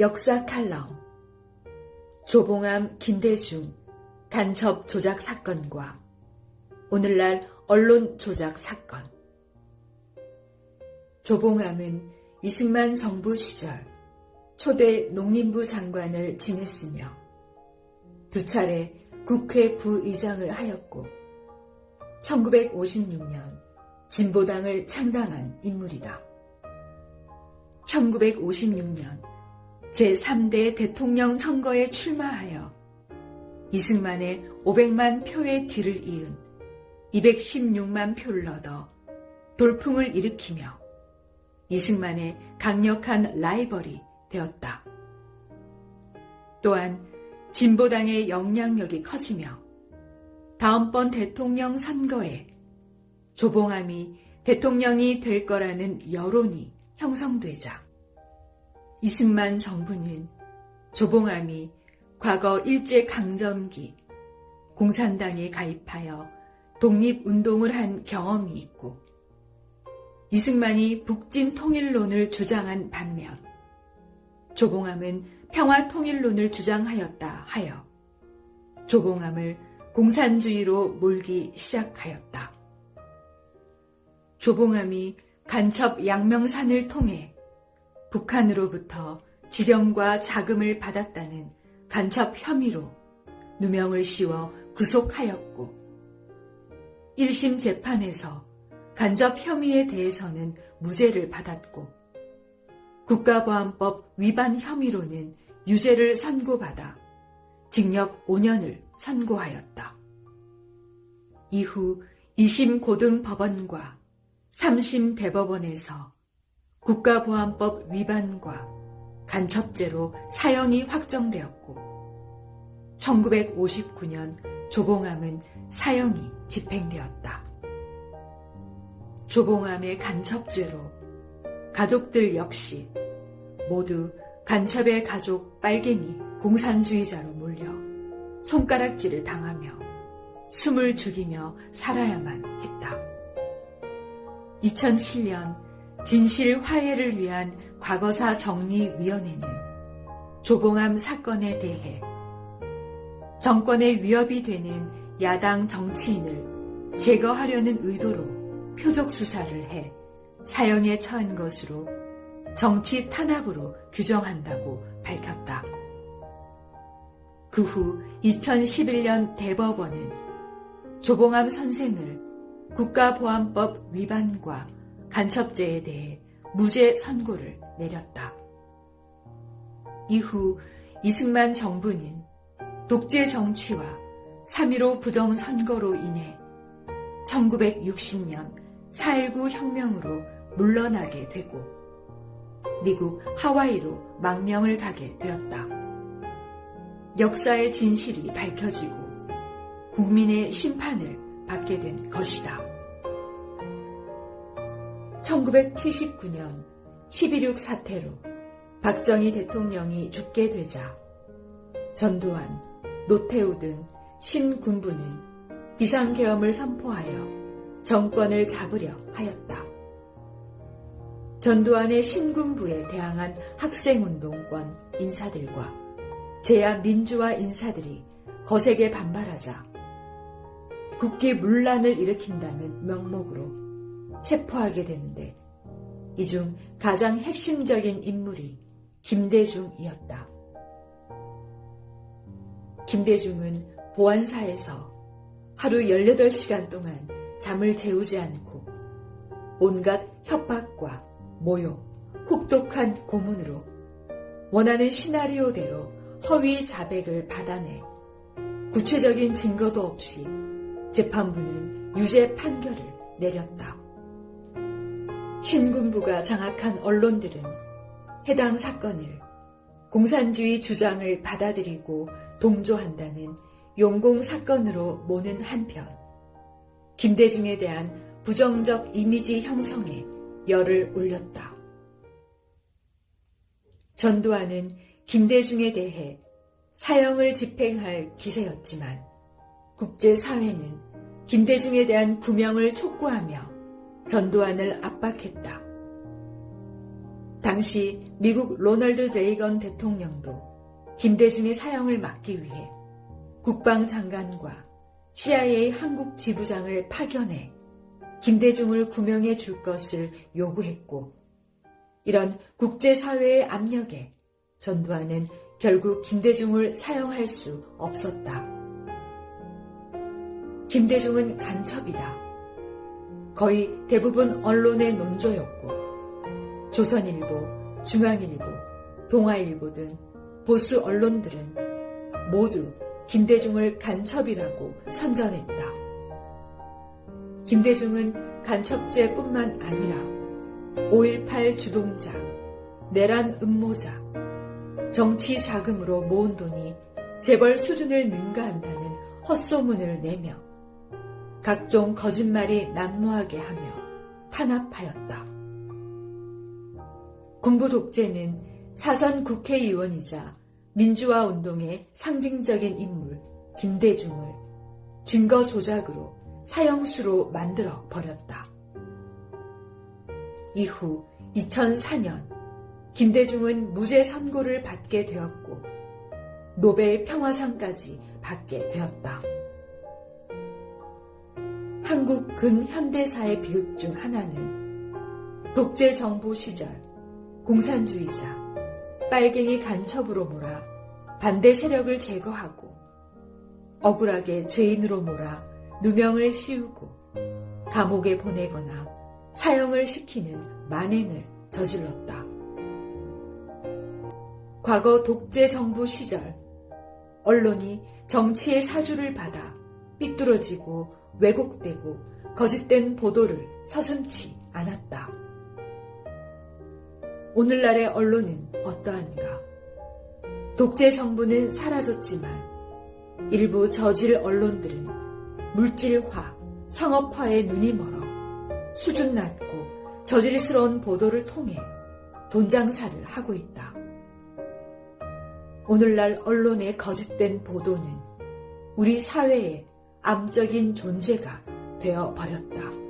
역사 칼럼 조봉암 김대중 간첩 조작 사건과 오늘날 언론 조작 사건 조봉암은 이승만 정부 시절 초대 농림부 장관을 지냈으며 두 차례 국회 부의장을 하였고 1956년 진보당을 창당한 인물이다. 1956년 제3대 대통령 선거에 출마하여 이승만의 500만 표의 뒤를 이은 216만 표를 얻어 돌풍을 일으키며 이승만의 강력한 라이벌이 되었다. 또한 진보당의 영향력이 커지며 다음번 대통령 선거에 조봉암이 대통령이 될 거라는 여론이 형성되자 이승만 정부는 조봉암이 과거 일제강점기 공산당에 가입하여 독립운동을 한 경험이 있고 이승만이 북진 통일론을 주장한 반면 조봉암은 평화 통일론을 주장하였다 하여 조봉암을 공산주의로 몰기 시작하였다. 조봉암이 간첩 양명산을 통해 북한으로부터 지령과 자금을 받았다는 간첩 혐의로 누명을 씌워 구속하였고 1심 재판에서 간접 혐의에 대해서는 무죄를 받았고 국가보안법 위반 혐의로는 유죄를 선고받아 징역 5년을 선고하였다. 이후 2심 고등법원과 3심 대법원에서 국가보안법 위반과 간첩죄로 사형이 확정되었고 1959년 조봉암은 사형이 집행되었다. 조봉암의 간첩죄로 가족들 역시 모두 간첩의 가족 빨갱이 공산주의자로 몰려 손가락질을 당하며 숨을 죽이며 살아야만 했다. 2007년 진실 화해를 위한 과거사 정리위원회는 조봉암 사건에 대해 정권의 위협이 되는 야당 정치인을 제거하려는 의도로 표적 수사를 해 사형에 처한 것으로 정치 탄압으로 규정한다고 밝혔다. 그 후 2011년 대법원은 조봉암 선생을 국가보안법 위반과 간첩죄에 대해 무죄 선고를 내렸다. 이후 이승만 정부는 독재 정치와 3.15 부정선거로 인해 1960년 4.19 혁명으로 물러나게 되고 미국 하와이로 망명을 가게 되었다. 역사의 진실이 밝혀지고 국민의 심판을 받게 된 것이다. 1979년 12.6 사태로 박정희 대통령이 죽게 되자 전두환, 노태우 등 신군부는 비상계엄을 선포하여 정권을 잡으려 하였다. 전두환의 신군부에 대항한 학생운동권 인사들과 제야 민주화 인사들이 거세게 반발하자 국기 문란을 일으킨다는 명목으로 체포하게 되는데 이 중 가장 핵심적인 인물이 김대중이었다. 김대중은 보안사에서 하루 18시간 동안 잠을 재우지 않고 온갖 협박과 모욕, 혹독한 고문으로 원하는 시나리오대로 허위 자백을 받아내 구체적인 증거도 없이 재판부는 유죄 판결을 내렸다. 신군부가 장악한 언론들은 해당 사건을 공산주의 주장을 받아들이고 동조한다는 용공 사건으로 모는 한편 김대중에 대한 부정적 이미지 형성에 열을 올렸다. 전두환은 김대중에 대해 사형을 집행할 기세였지만 국제사회는 김대중에 대한 구명을 촉구하며 전두환을 압박했다. 당시 미국 로널드 레이건 대통령도 김대중의 사형을 막기 위해 국방장관과 CIA 한국 지부장을 파견해 김대중을 구명해 줄 것을 요구했고, 이런 국제사회의 압력에 전두환은 결국 김대중을 사용할 수 없었다. 김대중은 간첩이다. 거의 대부분 언론의 논조였고, 조선일보, 중앙일보, 동아일보 등 보수 언론들은 모두 김대중을 간첩이라고 선전했다. 김대중은 간첩죄뿐만 아니라 5.18 주동자, 내란 음모자, 정치 자금으로 모은 돈이 재벌 수준을 능가한다는 헛소문을 내며 각종 거짓말이 난무하게 하며 탄압하였다. 군부 독재는 사선 국회의원이자 민주화 운동의 상징적인 인물 김대중을 증거 조작으로 사형수로 만들어 버렸다. 이후 2004년 김대중은 무죄 선고를 받게 되었고 노벨 평화상까지 받게 되었다. 한국 근현대사의 비극 중 하나는 독재 정부 시절 공산주의자 빨갱이 간첩으로 몰아 반대 세력을 제거하고 억울하게 죄인으로 몰아 누명을 씌우고 감옥에 보내거나 사형을 시키는 만행을 저질렀다. 과거 독재 정부 시절 언론이 정치의 사주를 받아 삐뚤어지고 왜곡되고 거짓된 보도를 서슴치 않았다. 오늘날의 언론은 어떠한가? 독재 정부는 사라졌지만 일부 저질 언론들은 물질화, 상업화에 눈이 멀어 수준 낮고 저질스러운 보도를 통해 돈 장사를 하고 있다. 오늘날 언론의 거짓된 보도는 우리 사회의 암적인 존재가 되어 버렸다.